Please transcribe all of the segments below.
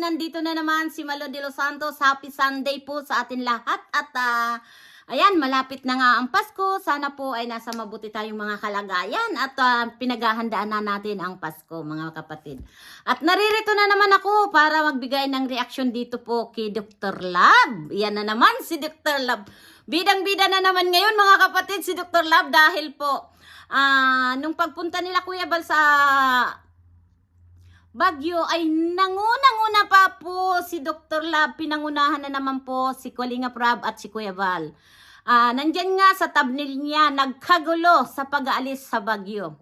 nandito na naman si Malo de los Santos. Happy Sunday po sa atin lahat. At ah, ayan, malapit na nga ang Pasko. Sana po ay nasa mabuti tayong mga kalagayan. At ah, pinaghahandaan na natin ang Pasko, mga kapatid. At naririto na naman ako para magbigay ng reaksyon dito po kay Dr. Lab. Yan na naman si Dr. Lab. Bidang-bida na naman ngayon mga kapatid si Dr. Lab dahil po ah nung pagpunta nila Kuya Bal sa Bagyo ay nanguna-nguna pa po si Dr. Lab. Pinangunahan na naman po si Kalinga Prab at si Kuya Val. Ah, nandyan nga sa tabnil niya, nagkagulo sa pag-aalis sa Bagyo.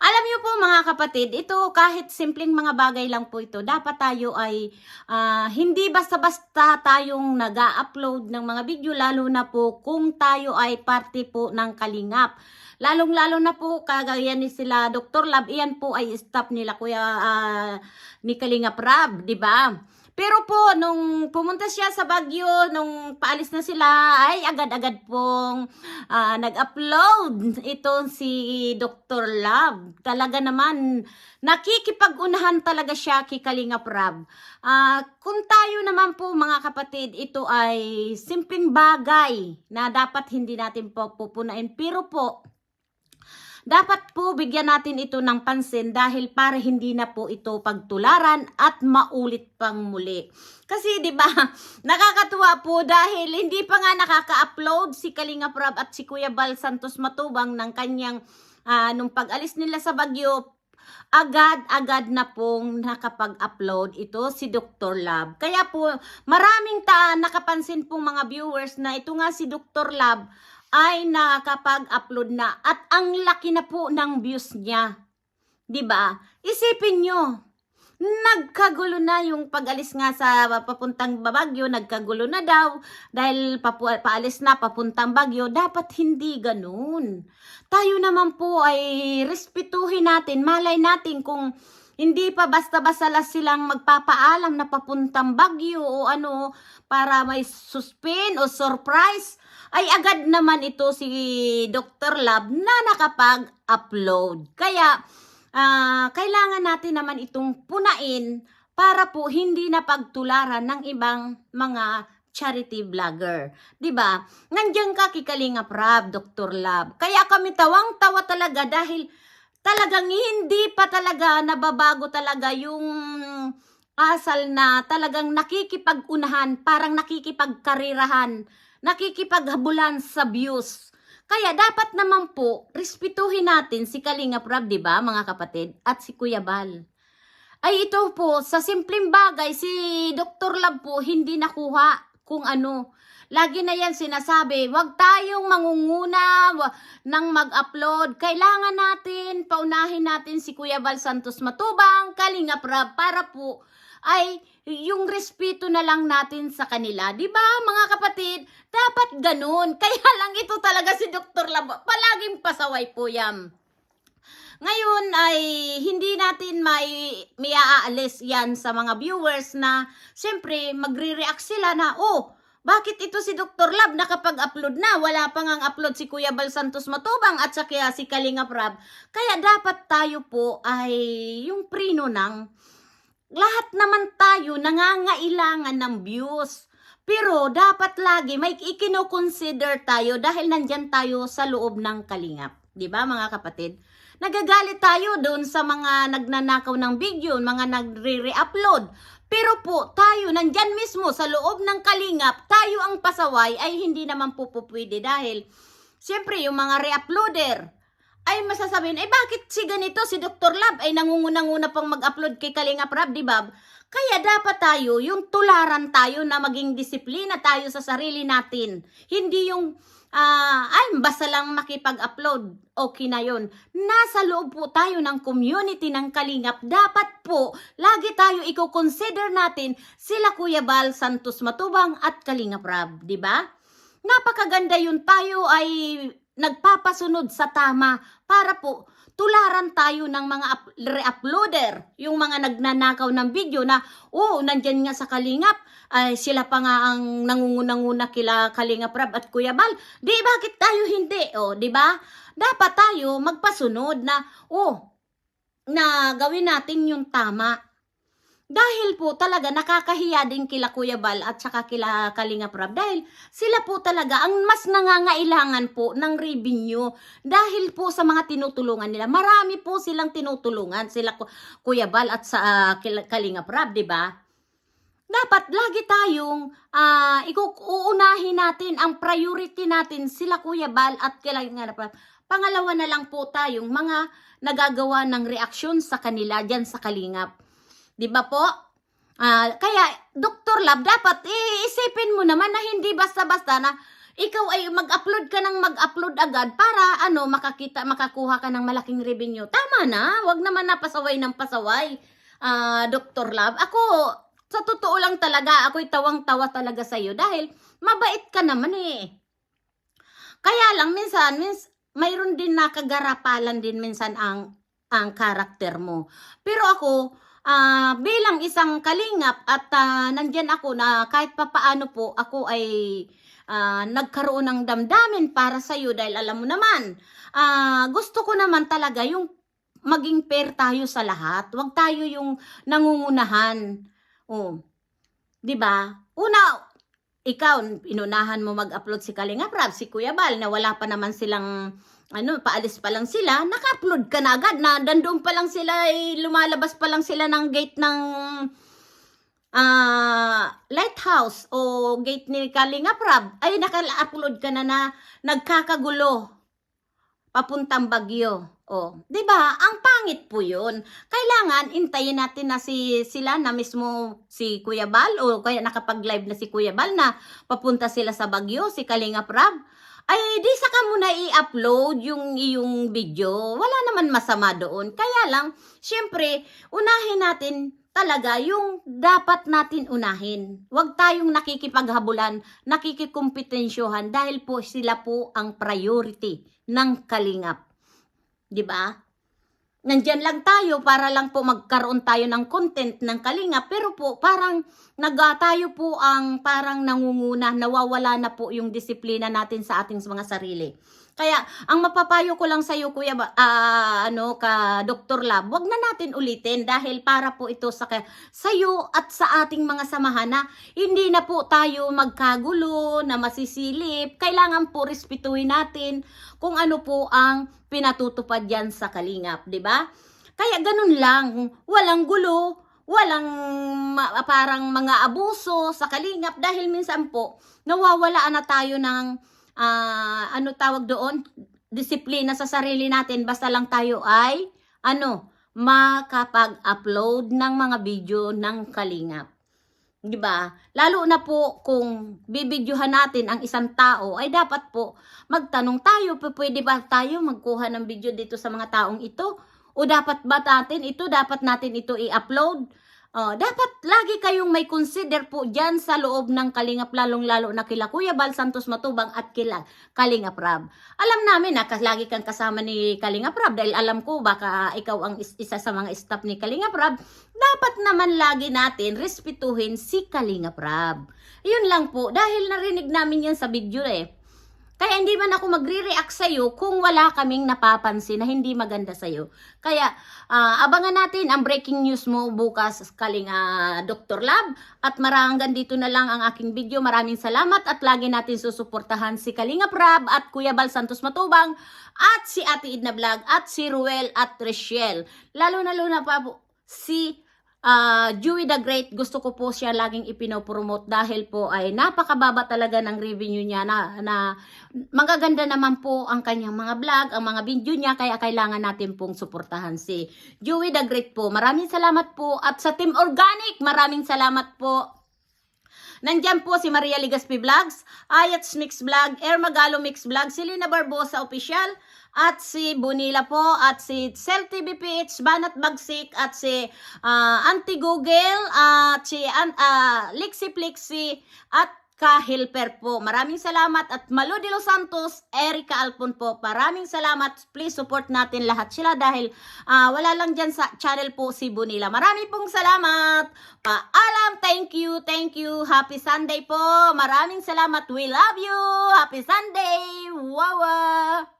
Alam niyo po mga kapatid, ito kahit simpleng mga bagay lang po ito, dapat tayo ay ah, hindi basta-basta tayong nag upload ng mga video, lalo na po kung tayo ay parte po ng kalingap. Lalong-lalo na po, kagaya ni sila Dr. Lab, iyan po ay staff nila Kuya ah, ni Kalingap Rab, di ba? Pero po, nung pumunta siya sa Baguio, nung paalis na sila, ay agad-agad pong ah, nag-upload ito si Dr. Love. Talaga naman, nakikipag-unahan talaga siya kay Kalingap Rab. Ah, kung tayo naman po mga kapatid, ito ay simpleng bagay na dapat hindi natin po pupunain. Pero po, dapat po bigyan natin ito ng pansin dahil para hindi na po ito pagtularan at maulit pang muli. Kasi 'di ba, nakakatuwa po dahil hindi pa nga nakaka-upload si Kalinga Prab at si Kuya Bal Santos Matubang ng kanyang ah, nung pag-alis nila sa Bagyo agad-agad na pong nakapag-upload ito si Dr. Lab. Kaya po, maraming ta nakapansin pong mga viewers na ito nga si Dr. Lab ay nakapag-upload na at ang laki na po ng views niya. 'Di ba? Isipin nyo, nagkagulo na yung pag-alis nga sa papuntang Bagyo, nagkagulo na daw dahil papu- paalis na papuntang Bagyo, dapat hindi ganun. Tayo naman po ay respetuhin natin, malay natin kung hindi pa basta-basta lang silang magpapaalam na papuntang Bagyo o ano para may suspend o surprise ay agad naman ito si Dr. Lab na nakapag-upload. Kaya ah, kailangan natin naman itong punain para po hindi na pagtularan ng ibang mga charity vlogger. 'Di ba? Nandiyan ka kikalinga Prab, Dr. Lab. Kaya kami tawang-tawa talaga dahil talagang hindi pa talaga nababago talaga yung asal na talagang nakikipag-unahan, parang nakikipagkarirahan, nakikipaghabulan sa views. Kaya dapat naman po, respetuhin natin si Kalinga Prab, di ba mga kapatid, at si Kuya Bal. Ay ito po, sa simpleng bagay, si Dr. Lab po hindi nakuha kung ano. Lagi na yan sinasabi, wag tayong mangunguna ng mag-upload. Kailangan natin, paunahin natin si Kuya Bal Santos Matubang, Kalinga Prab, para po ay yung respeto na lang natin sa kanila. 'Di ba mga kapatid? Dapat ganun. Kaya lang ito talaga si Dr. Lab. Palaging pasaway po yan. Ngayon ay hindi natin may may aalis yan sa mga viewers na siyempre magre-react sila na oh bakit ito si Dr. Lab nakapag-upload na? Wala pa ngang upload si Kuya Bal Santos Matubang at saka si Kalinga Prab. Kaya dapat tayo po ay yung prino ng lahat naman tayo nangangailangan ng views. Pero dapat lagi may ikino-consider tayo dahil nandyan tayo sa loob ng kalingap. 'Di ba mga kapatid? Nagagalit tayo doon sa mga nagnanakaw ng video, mga nagre-re-upload. Pero po, tayo nandyan mismo sa loob ng kalingap, tayo ang pasaway ay hindi naman po po pwede dahil siyempre yung mga re-uploader, ay masasabihin, eh bakit si ganito, si Dr. Lab ay nangunguna-nguna pang mag-upload kay Kalinga Prab, di ba? Kaya dapat tayo, yung tularan tayo na maging disiplina tayo sa sarili natin. Hindi yung, ah, ay, basta lang makipag-upload, okay na yon. Nasa loob po tayo ng community ng Kalingap. Dapat po, lagi tayo i-consider natin sila Kuya Bal Santos Matubang at Kalinga Prab, di ba? Napakaganda yun. Tayo ay nagpapasunod sa tama para po tularan tayo ng mga up- re-uploader, yung mga nagnanakaw ng video na, oh, nandyan nga sa Kalingap, ay sila pa nga ang nangungunang-una kila Kalingap Rab at Kuya Bal. Di, bakit tayo hindi? O, di ba? Dapat tayo magpasunod na, oh, na gawin natin yung tama. Dahil po talaga nakakahiya din kila Kuya Bal at saka kila Kalinga Prab dahil sila po talaga ang mas nangangailangan po ng revenue dahil po sa mga tinutulungan nila. Marami po silang tinutulungan sila Ku- Kuya Bal at sa kila- Kalinga Prab, 'di ba? Dapat lagi tayong ah uunahin natin ang priority natin sila Kuya Bal at Kalinga Prab. Pangalawa na lang po tayong mga nagagawa ng reaksyon sa kanila diyan sa Kalingap. 'Di ba po? Ah, kaya Dr. Lab dapat iisipin mo naman na hindi basta-basta na ikaw ay mag-upload ka ng mag-upload agad para ano makakita makakuha ka ng malaking revenue. Tama na, wag naman na pasaway ng pasaway. Ah, Dr. Lab, ako sa totoo lang talaga, ako'y tawang-tawa talaga sa iyo dahil mabait ka naman eh. Kaya lang minsan, mins, mayroon din nakagarapalan din minsan ang ang karakter mo. Pero ako, ah, bilang isang kalingap at ah, nandyan ako na kahit papaano po ako ay ah, nagkaroon ng damdamin para sa iyo dahil alam mo naman, ah, gusto ko naman talaga yung maging fair tayo sa lahat. Huwag tayo yung nangungunahan. Oh. 'Di ba? Una, ikaw, inunahan mo mag-upload si Kalinga Prab, si Kuya Bal, na wala pa naman silang, ano, paalis pa lang sila, naka-upload ka na agad, na dandun pa lang sila, eh, lumalabas pa lang sila ng gate ng ah lighthouse o gate ni Kalinga Prab, ay naka-upload ka na na nagkakagulo papuntang Bagyo. Oh, 'di ba? Ang pangit po 'yun. Kailangan intayin natin na si sila na mismo si Kuya Bal o kaya nakapag-live na si Kuya Bal na papunta sila sa Bagyo, si Kalinga Prab. Ay, di saka muna i-upload yung iyong video. Wala naman masama doon. Kaya lang, syempre, unahin natin talaga yung dapat natin unahin. Huwag tayong nakikipaghabulan, nakikikumpetensyohan dahil po sila po ang priority ng kalingap. 'Di ba? Nandyan lang tayo para lang po magkaroon tayo ng content ng kalingap pero po parang naga tayo po ang parang nangunguna, nawawala na po yung disiplina natin sa ating mga sarili. Kaya ang mapapayo ko lang sa iyo kuya ah, ano ka Dr. Lab, wag na natin ulitin dahil para po ito sa sa iyo at sa ating mga samahan na hindi na po tayo magkagulo na masisilip. Kailangan po respetuhin natin kung ano po ang pinatutupad yan sa kalingap, di ba? Kaya ganun lang, walang gulo, walang ma- parang mga abuso sa kalingap dahil minsan po nawawalaan na tayo ng ah, ano tawag doon, disiplina sa sarili natin basta lang tayo ay ano, makapag-upload ng mga video ng kalingap. 'Di ba? Lalo na po kung bibidyohan natin ang isang tao, ay dapat po magtanong tayo, "P- pwede ba tayo magkuha ng video dito sa mga taong ito? O dapat ba natin ito, dapat natin ito i-upload? Oh, dapat lagi kayong may consider po dyan sa loob ng Kalingap, lalong-lalo na kila Kuya Bal Santos Matubang at kila Kalingap Rab. Alam namin na lagi kang kasama ni Kalingap Rab dahil alam ko baka ikaw ang is- isa sa mga staff ni Kalingap Rab. Dapat naman lagi natin respetuhin si Kalingap Rab. Yun lang po, dahil narinig namin yan sa video eh. Kaya hindi man ako magre-react sa'yo kung wala kaming napapansin na hindi maganda sa'yo. Kaya ah, abangan natin ang breaking news mo bukas kaling ah, Dr. Lab. At marahanggan dito na lang ang aking video. Maraming salamat at lagi natin susuportahan si Kalinga Prab at Kuya Bal Santos Matubang at si Ate Idna Vlog at si Ruel at Rachel. Lalo na lalo na pa po si Ah, Dewey the Great, gusto ko po siya laging ipinopromote dahil po ay napakababa talaga ng revenue niya na, na magaganda naman po ang kanyang mga vlog, ang mga video niya, kaya kailangan natin pong suportahan si Dewey the Great po. Maraming salamat po at sa Team Organic, maraming salamat po. Nandyan po si Maria Ligaspi Vlogs, Ayats Mix Vlog, Air Magalo Mix Vlog, si Lina Barbosa Official, at si Bunila po, at si Cell TV PH, Banat Bagsik, at si ah, Auntie Google, at si ah, Lixi Plixi, at Kahilper po. Maraming salamat at Malo de los Santos, Erica Alpon po. Maraming salamat. Please support natin lahat sila dahil ah, wala lang dyan sa channel po si Bunila. Maraming pong salamat. Paalam. Thank you. Thank you. Happy Sunday po. Maraming salamat. We love you. Happy Sunday. Wawa.